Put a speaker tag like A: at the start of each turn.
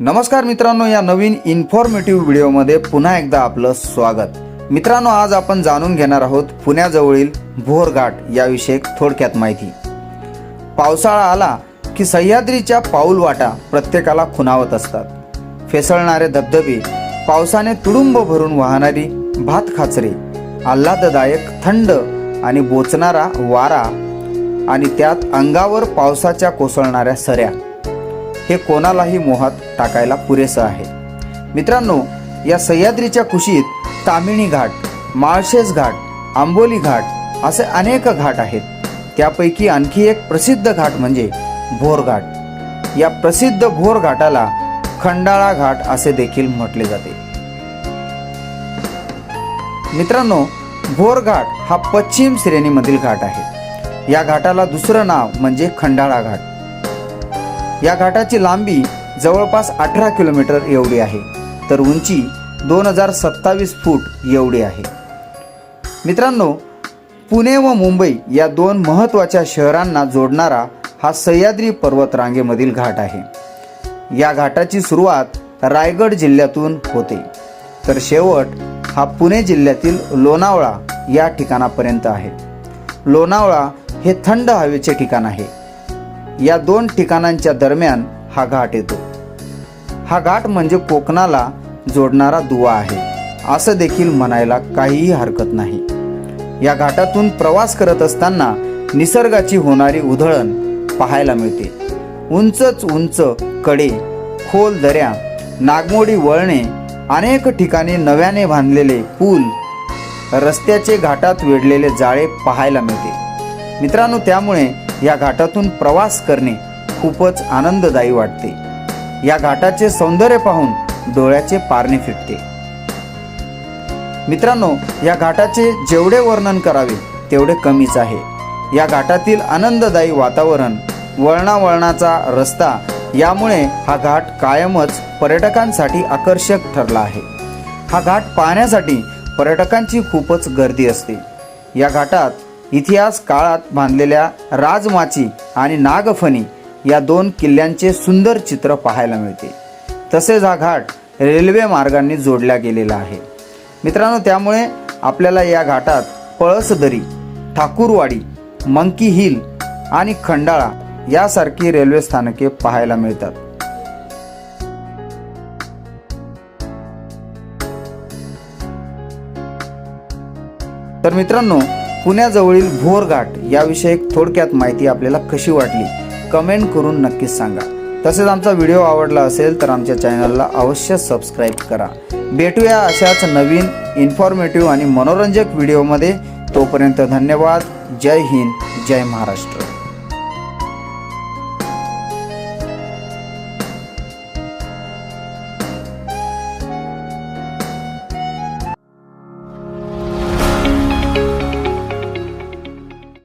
A: नमस्कार मित्रांनो या नवीन इन्फॉर्मेटिव्ह व्हिडिओमध्ये पुन्हा एकदा आपलं स्वागत. मित्रांनो आज आपण जाणून घेणार आहोत पुण्याजवळील भोरघाट याविषयी थोडक्यात माहिती. पावसाळा आला की सह्याद्रीच्या पाऊलवाटा प्रत्येकाला खुणावत असतात. फेसळणारे धबधबे पावसाने तुडुंब भरून वाहणारी भात खाचरे आल्हाददायक थंड आणि बोचणारा वारा आणि त्यात अंगावर पावसाच्या कोसळणाऱ्या सऱ्या. हे कोणालाही मोहात टाकायला पुरेसं आहे. मित्रांनो या सह्याद्रीच्या कुशीत तामिणी घाट माळशेज घाट आंबोली घाट असे अनेक घाट आहेत. त्यापैकी आणखी एक प्रसिद्ध घाट म्हणजे भोरघाट या प्रसिद्ध भोर घाटाला खंडाळा घाट असे देखील म्हटले जाते. मित्रांनो भोरघाट हा पश्चिम श्रेणीमधील घाट आहे. या घाटाला दुसरं नाव म्हणजे खंडाळा घाट. या घाटाची लांबी जवळपास अठरा किलोमीटर एवढी आहे. तर उंची दोन हजार सत्तावीस फूट एवढी आहे. मित्रांनो पुणे व मुंबई या दोन महत्त्वाच्या शहरांना जोडणारा हा सह्याद्री पर्वतरांगेमधील घाट आहे. या घाटाची सुरुवात रायगड जिल्ह्यातून होते. तर शेवट हा पुणे जिल्ह्यातील लोणावळा या ठिकाणापर्यंत आहे. लोणावळा हे थंड हवेचे ठिकाण आहे. या दोन ठिकाणांच्या दरम्यान हा घाट येतो. हा घाट म्हणजे कोकणाला जोडणारा दुवा आहे. असं देखील म्हणायला काहीही हरकत नाही. या घाटातून प्रवास करत असताना निसर्गाची होणारी उधळण पाहायला मिळते. उंचच उंच कडे खोल दऱ्या नागमोडी वळणे अनेक ठिकाणी नव्याने बांधलेले पूल रस्त्याचे घाटात वेढलेले जाळे पाहायला मिळते. मित्रांनो त्यामुळे या घाटातून प्रवास करणे खूपच आनंददायी वाटते. या घाटाचे सौंदर्य पाहून डोळ्याचे पारणे फिटते. मित्रांनो या घाटाचे जेवढे वर्णन करावे तेवढे कमीच आहे. या घाटातील आनंददायी वातावरण वळणावळणाचा रस्ता यामुळे हा घाट कायमच पर्यटकांसाठी आकर्षक ठरला आहे. हा घाट पाहण्यासाठी पर्यटकांची खूपच गर्दी असते. या घाटात इतिहास काळात बांधलेल्या राजमाची आणि नागफणी या दोन किल्ल्यांचे सुंदर चित्र पाहायला मिळते. तसेच हा घाट रेल्वे मार्गाने जोडला गेलेला आहे. मित्रांनो त्यामुळे आपल्याला या घाटात पळसदरी ठाकूरवाडी मंकी हिल आणि खंडाळा यासारखी रेल्वे स्थानके पाहायला मिळतात. तर मित्रांनो पुण्याजवळील भोरघाट याविषयी थोडक्यात माहिती आपल्याला कशी वाटली कमेंट करून नक्कीच सांगा. तसेच आमचा व्हिडिओ आवडला असेल तर आमच्या चॅनलला अवश्य सबस्क्राईब करा. भेटूया अशाच नवीन इन्फॉर्मेटिव्ह आणि मनोरंजक व्हिडिओमध्ये. तोपर्यंत धन्यवाद. जय हिंद. जय महाराष्ट्र.